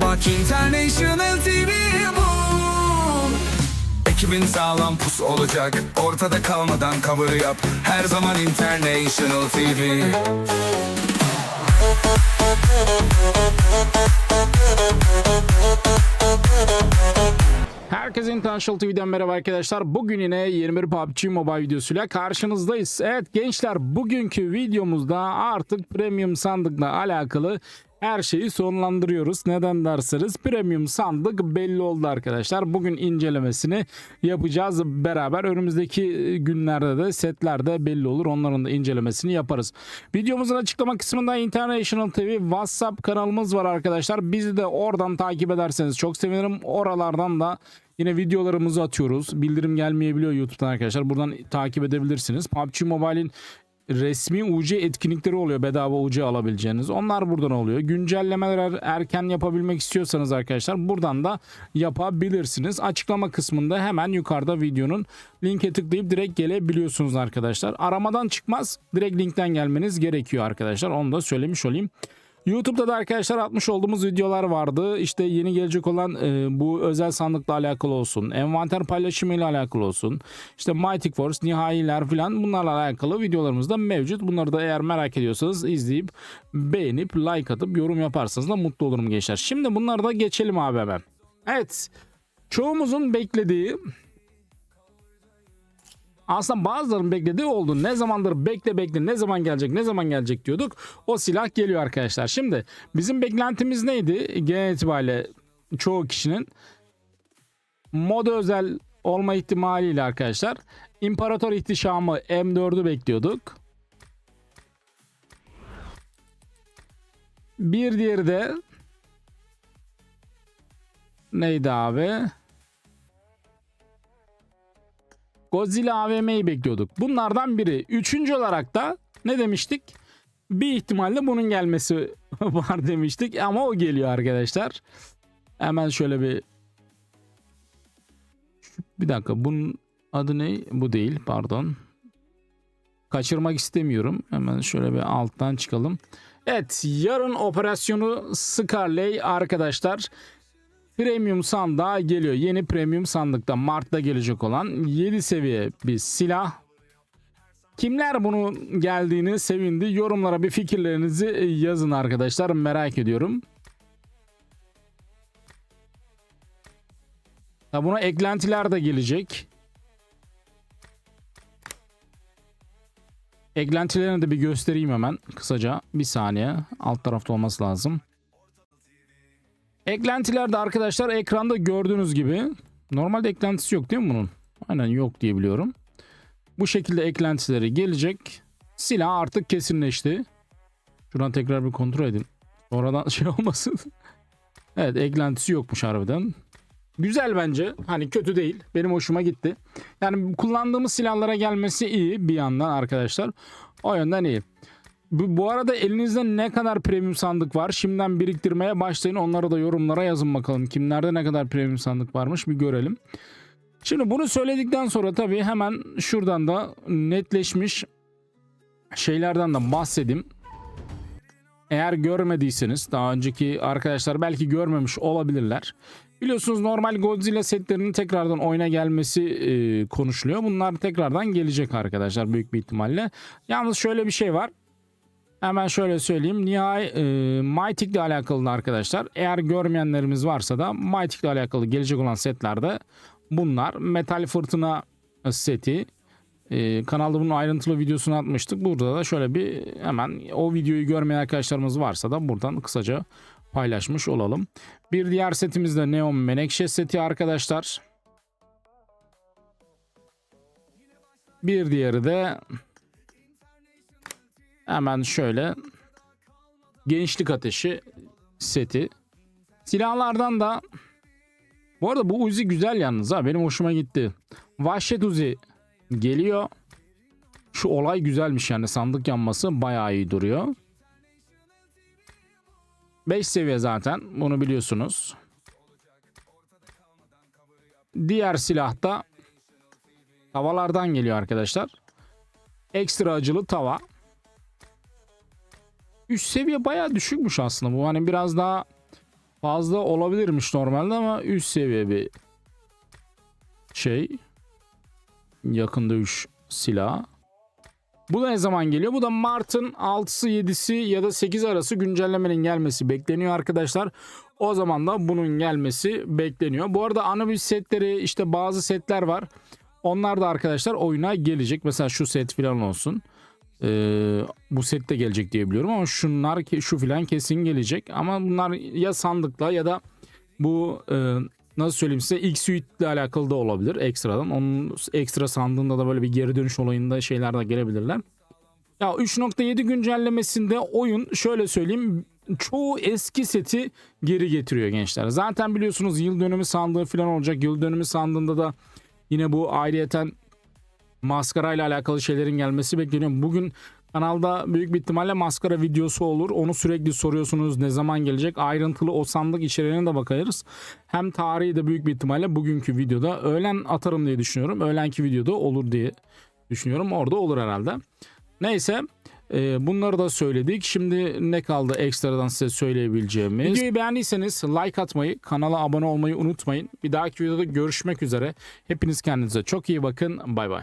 Bak International TV bu Ekibin sağlam pus olacak Ortada kalmadan cover yap Her zaman International TV Herkese International TV'den merhaba arkadaşlar. Bugün yine 21 PUBG Mobile videosuyla karşınızdayız. Evet gençler bugünkü videomuzda artık premium sandıkla alakalı her şeyi sonlandırıyoruz. Neden derseniz premium sandık belli oldu arkadaşlar. Bugün incelemesini yapacağız beraber. Önümüzdeki günlerde de setlerde belli olur. Onların da incelemesini yaparız. Videomuzun açıklama kısmında International TV WhatsApp kanalımız var arkadaşlar. Bizi de oradan takip ederseniz çok sevinirim. Oralardan da Yine videolarımızı atıyoruz. Bildirim gelmeyebiliyor YouTube'dan arkadaşlar. Buradan takip edebilirsiniz. PUBG Mobile'in resmi UC etkinlikleri oluyor. Bedava UC alabileceğiniz. Onlar buradan oluyor. Güncellemeler erken yapabilmek istiyorsanız arkadaşlar buradan da yapabilirsiniz. Açıklama kısmında hemen yukarıda videonun linke tıklayıp direkt gelebiliyorsunuz arkadaşlar. Aramadan çıkmaz. Direkt linkten gelmeniz gerekiyor arkadaşlar. Onu da söylemiş olayım. YouTube'da da arkadaşlar atmış olduğumuz videolar vardı. İşte yeni gelecek olan e, bu özel sandıkla alakalı olsun. Envanter paylaşımı ile alakalı olsun. İşte Mighty Force, nihayiler falan bunlarla alakalı videolarımız da mevcut. Bunları da eğer merak ediyorsanız izleyip beğenip like atıp yorum yaparsanız da mutlu olurum gençler. Şimdi bunları da geçelim abi hemen. Evet. Çoğumuzun beklediği aslında bazılarının beklediği oldu. Ne zamandır bekle bekle ne zaman gelecek ne zaman gelecek diyorduk. O silah geliyor arkadaşlar. Şimdi bizim beklentimiz neydi? Genel itibariyle çoğu kişinin moda özel olma ihtimaliyle arkadaşlar İmparator İhtişamı M4'ü bekliyorduk. Bir diğeri de neydi abi? Godzilla AVM'yi bekliyorduk. Bunlardan biri. Üçüncü olarak da ne demiştik? Bir ihtimalle bunun gelmesi var demiştik ama o geliyor arkadaşlar. Hemen şöyle bir bir dakika bunun adı ne? Bu değil pardon. Kaçırmak istemiyorum. Hemen şöyle bir alttan çıkalım. Evet yarın operasyonu Scarlett arkadaşlar. Premium sandığa geliyor. Yeni premium sandıkta Mart'ta gelecek olan 7 seviye bir silah. Kimler bunu geldiğini sevindi. Yorumlara bir fikirlerinizi yazın arkadaşlar. Merak ediyorum. Ha buna eklentiler de gelecek. Eklentilerini de bir göstereyim hemen kısaca. Bir saniye. Alt tarafta olması lazım. Eklentilerde arkadaşlar ekranda gördüğünüz gibi normalde eklentisi yok değil mi bunun? Aynen yok diye biliyorum. Bu şekilde eklentileri gelecek. Silah artık kesinleşti. Şuradan tekrar bir kontrol edin. Oradan şey olmasın. evet eklentisi yokmuş harbiden. Güzel bence. Hani kötü değil. Benim hoşuma gitti. Yani kullandığımız silahlara gelmesi iyi bir yandan arkadaşlar. O yönden iyi. Bu, bu arada elinizde ne kadar premium sandık var? Şimdiden biriktirmeye başlayın. Onları da yorumlara yazın bakalım. Kimlerde ne kadar premium sandık varmış bir görelim. Şimdi bunu söyledikten sonra tabii hemen şuradan da netleşmiş şeylerden de bahsedeyim. Eğer görmediyseniz daha önceki arkadaşlar belki görmemiş olabilirler. Biliyorsunuz normal Godzilla setlerinin tekrardan oyuna gelmesi e, konuşuluyor. Bunlar tekrardan gelecek arkadaşlar büyük bir ihtimalle. Yalnız şöyle bir şey var. Hemen şöyle söyleyeyim. Nihai e, Mythic ile alakalı da arkadaşlar. Eğer görmeyenlerimiz varsa da Mythic ile alakalı gelecek olan setlerde bunlar. Metal Fırtına seti. E, kanalda bunun ayrıntılı videosunu atmıştık. Burada da şöyle bir hemen o videoyu görmeyen arkadaşlarımız varsa da buradan kısaca paylaşmış olalım. Bir diğer setimiz de Neon Menekşe seti arkadaşlar. Bir diğeri de Hemen şöyle gençlik ateşi seti. Silahlardan da bu arada bu Uzi güzel yalnız ha benim hoşuma gitti. Vahşet Uzi geliyor. Şu olay güzelmiş yani sandık yanması bayağı iyi duruyor. 5 seviye zaten bunu biliyorsunuz. Diğer silah da tavalardan geliyor arkadaşlar. Ekstra acılı tava. Üst seviye bayağı düşükmüş aslında bu. Hani biraz daha fazla olabilirmiş normalde ama üst seviye bir şey. Yakın dövüş silahı. Bu da ne zaman geliyor? Bu da Mart'ın 6'sı 7'si ya da 8 arası güncellemenin gelmesi bekleniyor arkadaşlar. O zaman da bunun gelmesi bekleniyor. Bu arada Anubis setleri işte bazı setler var. Onlar da arkadaşlar oyuna gelecek. Mesela şu set falan olsun. Ee, bu set de gelecek diye biliyorum ama şunlar ke- şu filan kesin gelecek. Ama bunlar ya sandıkla ya da bu e, nasıl söyleyeyim size X Suite ile alakalı da olabilir ekstradan. Onun ekstra sandığında da böyle bir geri dönüş olayında şeyler de gelebilirler. Ya 3.7 güncellemesinde oyun şöyle söyleyeyim çoğu eski seti geri getiriyor gençler. Zaten biliyorsunuz yıl dönümü sandığı falan olacak. Yıl dönümü sandığında da yine bu ayrıyeten maskara ile alakalı şeylerin gelmesi bekleniyor. Bugün kanalda büyük bir ihtimalle maskara videosu olur. Onu sürekli soruyorsunuz ne zaman gelecek. Ayrıntılı o sandık içeriğine de bakarız. Hem tarihi de büyük bir ihtimalle bugünkü videoda öğlen atarım diye düşünüyorum. Öğlenki videoda olur diye düşünüyorum. Orada olur herhalde. Neyse e, bunları da söyledik. Şimdi ne kaldı ekstradan size söyleyebileceğimiz? Videoyu beğendiyseniz like atmayı, kanala abone olmayı unutmayın. Bir dahaki videoda görüşmek üzere. Hepiniz kendinize çok iyi bakın. Bay bay.